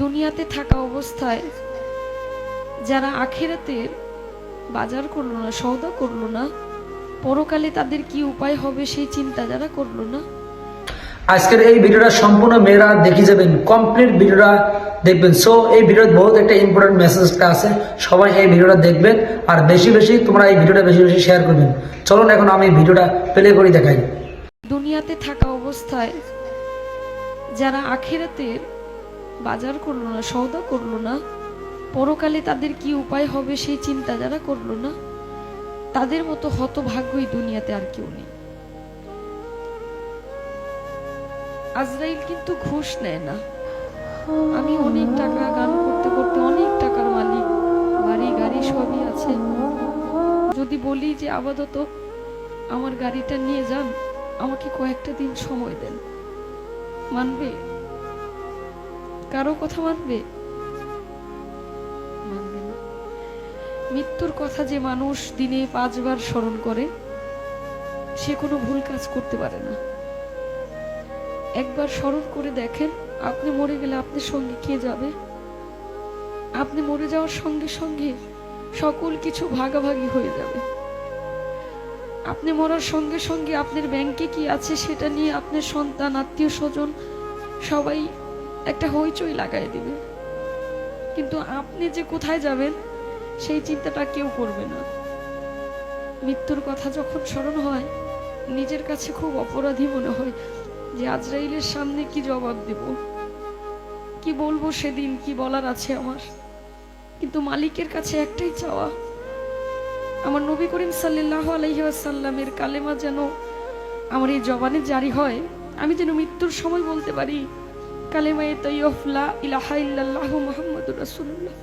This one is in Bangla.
দুনিয়াতে থাকা অবস্থায় যারা আখেরাতে বাজার করল না সওদা করল না পরকালে তাদের কি উপায় হবে সেই চিন্তা যারা করল না? আজকের এই ভিডিওটা সম্পূর্ণ মেয়েরা দেখে যাবেন কমপ্লিট ভিডিওটা দেখবেন। সো এই ভিডিওর বহুত একটা ইম্পর্টেন্ট মেসেজটা আছে সবাই এই ভিডিওটা দেখবেন আর বেশি বেশি তোমরা এই ভিডিওটা বেশি বেশি শেয়ার করবেন। চলুন এখন আমি ভিডিওটা প্লে করে দেখাই। দুনিয়াতে থাকা অবস্থায় যারা আখেরাতের বাজার করল না, সওদা করল না। পরকালে তাদের কি উপায় হবে সেই চিন্তা যারা করল না। তাদের মতো হতভাগ্যই দুনিয়াতে আর কেউ নেই। আজরাইল কিন্তু ঘুষ নেয় না। আমি অনেক টাকা গান করতে করতে অনেক টাকার মালিক। বাড়ি গাড়ি সবই আছে। যদি বলি যে আপাতত আমার গাড়িটা নিয়ে যান, আমাকে কয়েকটা দিন সময় দেন। মানবে? কারও কথা মানবে? না। মৃত্যুর কথা যে মানুষ দিনে পাঁচবার স্মরণ করে, সে কোনো ভুল কাজ করতে পারে না। একবার স্মরণ করে দেখেন, আপনি মরে গেলে আপনার সঙ্গে কে যাবে? আপনি মরে যাওয়ার সঙ্গে সঙ্গে সকল কিছু ভাগাভাগি হয়ে যাবে। আপনি মরার সঙ্গে সঙ্গে আপনার ব্যাংকে কি আছে সেটা নিয়ে আপনার সন্তান, আত্মীয় স্বজন সবাই একটা হইচই লাগাই দিবে। কিন্তু আপনি যে কোথায় যাবেন, সেই চিন্তাটা কেউ করবে না। মৃত্যুর কথা যখন স্মরণ হয়, নিজের কাছে খুব অপরাধী মনে হয় যে আজরাইলের সামনে কি জবাব দেব। কি বলব সেদিন, কি বলার আছে আমার। কিন্তু মালিকের কাছে একটাই চাওয়া, আমার নবী করিম সাল্লাহ আলহিহাসাল্লামের কালেমা যেন আমার এই জবানে জারি হয়, আমি যেন মৃত্যুর সময় বলতে পারি কালেমা এ তৈয়ফলা ইলাহা ইল্লাল্লাহ মুহাম্মাদুর রাসূলুল্লাহ